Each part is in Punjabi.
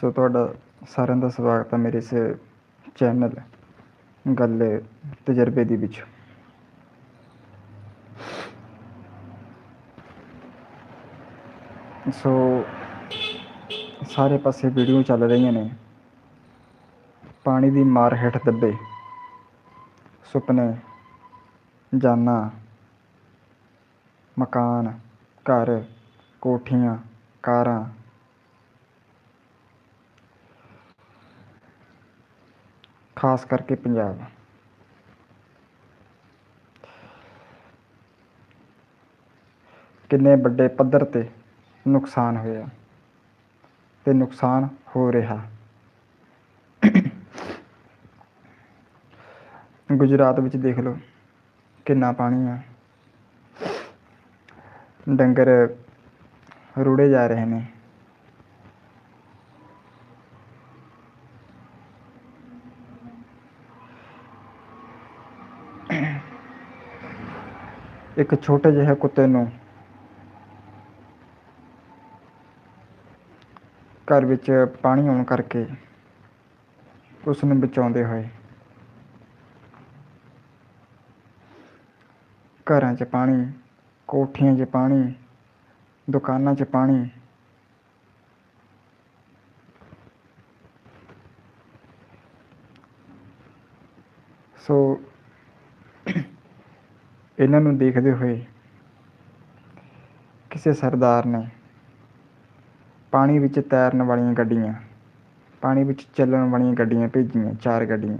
ਸੋ ਤੁਹਾਡਾ ਸਾਰਿਆਂ ਦਾ ਸਵਾਗਤ ਹੈ ਮੇਰੇ ਇਸ ਚੈਨਲ ਗੱਲ ਤਜਰਬੇ ਦੀ ਵਿੱਚ। ਸੋ ਸਾਰੇ ਪਾਸੇ ਵੀਡੀਓ ਚੱਲ ਰਹੀਆਂ ਨੇ। ਪਾਣੀ ਦੀ ਮਾਰ ਹੇਠ ਦੱਬੇ। ਸੁਪਨੇ, ਜਾਨਾਂ, ਮਕਾਨ, ਘਰ, ਕੋਠੀਆਂ, ਕਾਰਾਂ ਖਾਸ ਕਰਕੇ ਪੰਜਾਬ। ਕਿੰਨੇ ਵੱਡੇ ਪੱਧਰ ਤੇ ਨੁਕਸਾਨ ਹੋਇਆ ਤੇ ਨੁਕਸਾਨ ਹੋ ਰਿਹਾ। ਗੁਜਰਾਤ ਵਿੱਚ ਦੇਖ ਲਓ ਕਿੰਨਾ ਪਾਣੀ ਆ। ਡੰਗਰ ਰੁੜੇ ਜਾ ਰਹੇ ਨੇ। ਇੱਕ ਛੋਟੇ ਜਿਹੇ ਕੁੱਤੇ ਨੂੰ ਘਰ ਵਿੱਚ ਪਾਣੀ ਆਉਣ ਕਰਕੇ ਉਸ ਨੂੰ ਬਚਾਉਂਦੇ ਹੋਏ ਘਰਾਂ 'ਚ ਪਾਣੀ, ਕੋਠੀਆਂ 'ਚ ਪਾਣੀ, ਦੁਕਾਨਾਂ 'ਚ ਪਾਣੀ ਸੋ ਇਹਨਾਂ ਨੂੰ ਦੇਖਦੇ ਹੋਏ ਕਿਸੇ ਸਰਦਾਰ ਨੇ ਪਾਣੀ ਵਿੱਚ ਤੈਰਨ ਵਾਲੀਆਂ ਗੱਡੀਆਂ, ਪਾਣੀ ਵਿੱਚ ਚੱਲਣ ਵਾਲੀਆਂ ਗੱਡੀਆਂ ਭੇਜੀਆਂ, ਚਾਰ ਗੱਡੀਆਂ।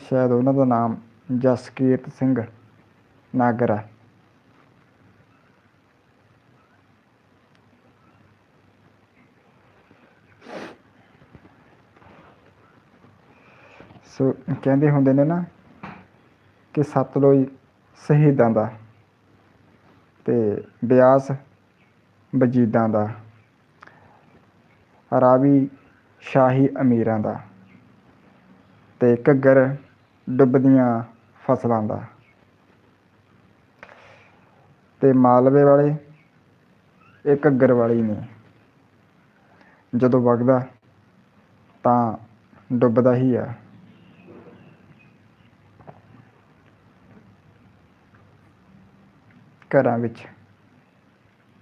ਸ਼ਾਇਦ ਉਹਨਾਂ ਦਾ ਨਾਮ ਜਸਕੀਰਤ ਸਿੰਘ ਨਾਗਰ ਹੈ। ਸੋ ਕਹਿੰਦੇ ਹੁੰਦੇ ਨੇ ਨਾ ਕਿ ਸਤਲੁਜ ਸ਼ਹੀਦਾਂ ਦਾ ਤੇ ਬਿਆਸ ਵਜੀਦਾਂ ਦਾ, ਰਾਵੀ ਸ਼ਾਹੀ ਅਮੀਰਾਂ ਦਾ ਤੇ ਘੱਗਰ ਡੁੱਬਦੀਆਂ ਫਸਲਾਂ ਦਾ। ਤੇ ਮਾਲਵੇ ਵਾਲੇ ਇਹ ਘੱਗਰ ਵਾਲੀ ਨੇ। ਜਦੋਂ ਵਗਦਾ ਤਾਂ ਡੁੱਬਦਾ ਹੀ ਆ। ਘਰਾਂ ਵਿੱਚ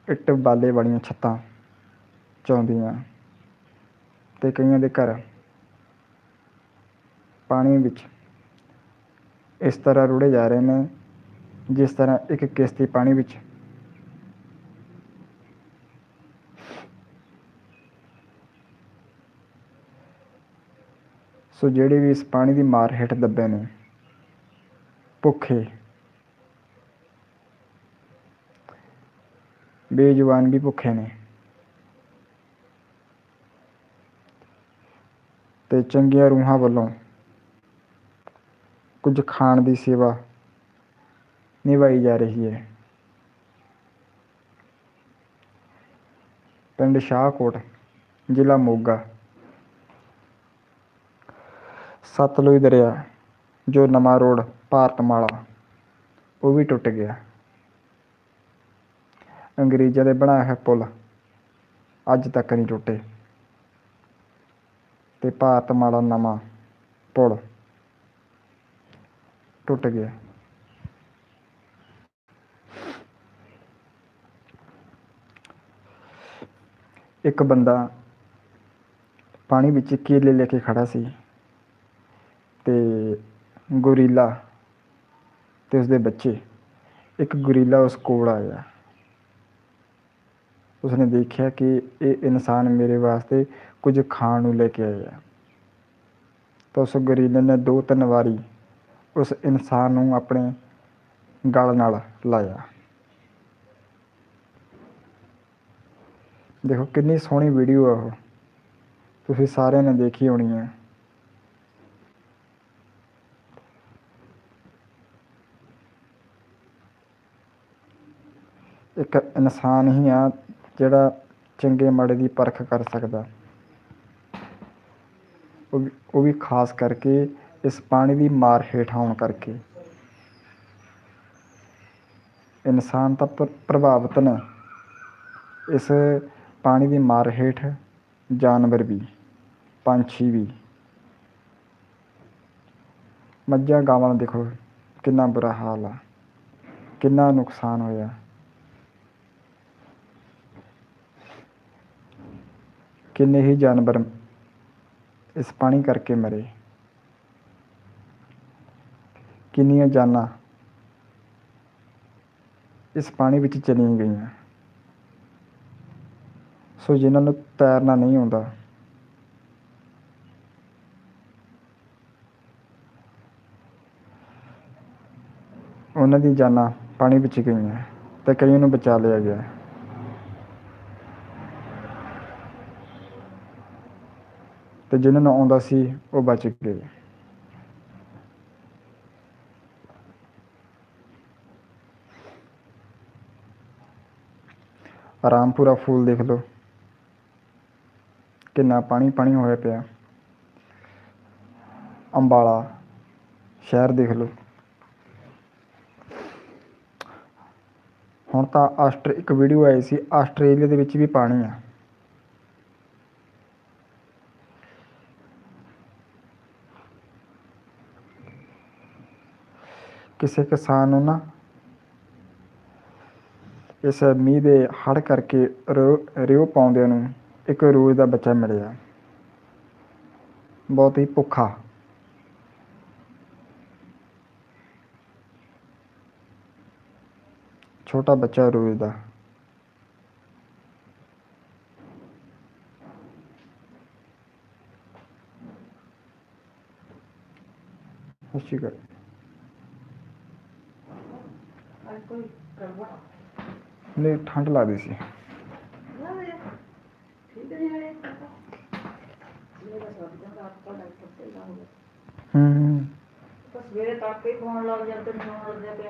ਇੱਟ ਬਾਲੇ ਵਾਲੀਆਂ ਛੱਤਾਂ ਚਾਹੁੰਦੀਆਂ ਅਤੇ ਕਈਆਂ ਦੇ ਘਰ ਪਾਣੀ ਵਿੱਚ ਇਸ ਤਰ੍ਹਾਂ ਰੁੜੇ ਜਾ ਰਹੇ ਨੇ, ਜਿਸ ਤਰ੍ਹਾਂ ਇੱਕ ਕਿਸ਼ਤੀ ਪਾਣੀ ਵਿੱਚ ਸੋ ਜਿਹੜੇ ਵੀ ਇਸ ਪਾਣੀ ਦੀ ਮਾਰ ਹੇਠ ਦੱਬੇ ਨੇ, ਭੁੱਖੇ ਬੇਜਵਾਨ ਵੀ ਭੁੱਖੇ ਨੇ। ਤੇ ਚੰਗੀਆਂ ਰੂਹਾਂ ਵੱਲੋਂ ਕੁਝ ਖਾਣ ਦੀ ਸੇਵਾ ਨਿਭਾਈ ਜਾ ਰਹੀ ਹੈ। ਪਿੰਡ ਸ਼ਾਹਕੋਟ, ਜ਼ਿਲ੍ਹਾ ਮੋਗਾ। ਸਤਲੁਜ ਦਰਿਆ, ਜੋ ਨਵਾਂ ਰੋਡ, ਭਾਰਤਮਾਲਾ, ਉਹ ਵੀ ਟੁੱਟ ਗਿਆ। ਅੰਗਰੇਜ਼ਾਂ ਦੇ ਬਣਾਇਆ ਹੋਇਆ ਪੁਲ ਅੱਜ ਤੱਕ ਨਹੀਂ ਟੁੱਟੇ। ਤੇ ਭਾਰਤਮਾਲਾ ਨਵਾਂ ਪੁਲ ਟੁੱਟ ਗਿਆ। ਇੱਕ ਬੰਦਾ ਪਾਣੀ ਵਿੱਚ ਕੇਲੇ ਲੈ ਕੇ ਖੜਾ ਸੀ ਤੇ ਗੋਰੀਲਾ ਤੇ ਉਸਦੇ ਬੱਚੇ, ਇੱਕ ਗੋਰੀਲਾ ਉਸ ਕੋਲ ਆਇਆ। ਉਸਨੇ ਦੇਖਿਆ ਕਿ ਇਹ ਇਨਸਾਨ ਮੇਰੇ ਵਾਸਤੇ ਕੁਝ ਖਾਣ ਨੂੰ ਲੈ ਕੇ ਆਇਆ ਤਾਂ ਉਸ ਗਰੀਲੇ ਨੇ ਦੋ ਤਿੰਨ ਵਾਰੀ ਉਸ ਇਨਸਾਨ ਨੂੰ ਆਪਣੇ ਗਲ ਨਾਲ ਲਾਇਆ। ਦੇਖੋ, ਕਿੰਨੀ ਸੋਹਣੀ ਵੀਡੀਓ ਆ ਉਹ। ਤੁਸੀਂ ਸਾਰਿਆਂ ਨੇ ਦੇਖੀ ਹੋਣੀ ਹੈ। ਇੱਕ ਇਨਸਾਨ ਹੀ ਆ ਜਿਹੜਾ ਚੰਗੇ ਮਾੜੇ ਦੀ ਪਰਖ ਕਰ ਸਕਦਾ। ਉਹ ਵੀ ਉਹ ਵੀ ਖਾਸ ਕਰਕੇ ਇਸ ਪਾਣੀ ਦੀ ਮਾਰ ਹੇਠ ਆਉਣ ਕਰਕੇ। ਇਨਸਾਨ ਤਾਂ ਪ੍ਰਭਾਵਿਤ ਨੇ। ਇਸ ਪਾਣੀ ਦੀ ਮਾਰ ਹੇਠ ਜਾਨਵਰ ਵੀ, ਪੰਛੀ ਵੀ। ਮੱਝਾਂ ਗਾਵਾਂ ਦੇਖੋ, ਕਿੰਨਾ ਬੁਰਾ ਹਾਲ ਆ। ਕਿੰਨਾ ਨੁਕਸਾਨ ਹੋਇਆ। ਕਿੰਨੇ ਹੀ ਜਾਨਵਰ ਇਸ ਪਾਣੀ ਕਰਕੇ ਮਰੇ। ਕਿੰਨੀਆਂ ਜਾਨਾਂ ਇਸ ਪਾਣੀ ਵਿੱਚ ਚਲੀਆਂ ਗਈਆਂ। ਸੋ ਜਿਨ੍ਹਾਂ ਨੂੰ ਤੈਰਨਾ ਨਹੀਂ ਆਉਂਦਾ, ਉਹਨਾਂ ਦੀ ਜਾਨਾਂ ਪਾਣੀ ਵਿੱਚ ਗਈਆਂ ਤੇ ਕਈਆਂ ਨੂੰ ਬਚਾ ਲਿਆ ਗਿਆ। ਤੇ ਜਿਨ੍ਹਾਂ ਨੂੰ ਆਉਂਦਾ ਸੀ, ਉਹ ਬਚ ਗਏ। ਰਾਮਪੁਰਾ ਫੂਲ ਦੇਖ ਲਓ। ਕਿੰਨਾ ਪਾਣੀ ਪਾਣੀ ਹੋਇਆ ਪਿਆ। ਅੰਬਾਲਾ ਸ਼ਹਿਰ ਦੇਖ ਲਓ। ਹੁਣ ਤਾਂ ਆਸਟਰ, ਇੱਕ ਵੀਡੀਓ ਆਈ ਸੀ, ਆਸਟ੍ਰੇਲੀਆ ਦੇ ਵਿੱਚ ਵੀ ਪਾਣੀ ਆ। ਕਿਸੇ ਕਿਸਾਨ ਨੂੰ ਨਾ ਇਸ ਮੀਂਹ ਦੇ ਹੜ੍ਹ ਕਰਕੇ ਰੋ- ਰਿਓ ਪਾਉਂਦਿਆਂ ਨੂੰ ਇੱਕ ਰੋਜ਼ ਦਾ ਬੱਚਾ ਮਿਲਿਆ। ਬਹੁਤ ਹੀ ਭੁੱਖਾ। ਛੋਟਾ ਬੱਚਾ ਰੋਜ਼ ਦਾ। ਸਤਿ ਸ਼੍ਰੀ ਅਕਾਲ। ਲੱਗਦੀ ਸੀ। ਨਾ ਵੇ ਠੀਕ ਨਹੀਂ ਹੈ ਸਵੇਰੇ ਤੱਕ ਹੀ ਫੋਨ ਲੱਗ ਜਾਂਦੇ ਨੇ ਫੋਨ ਲੱਗ ਜਾਂਦੇ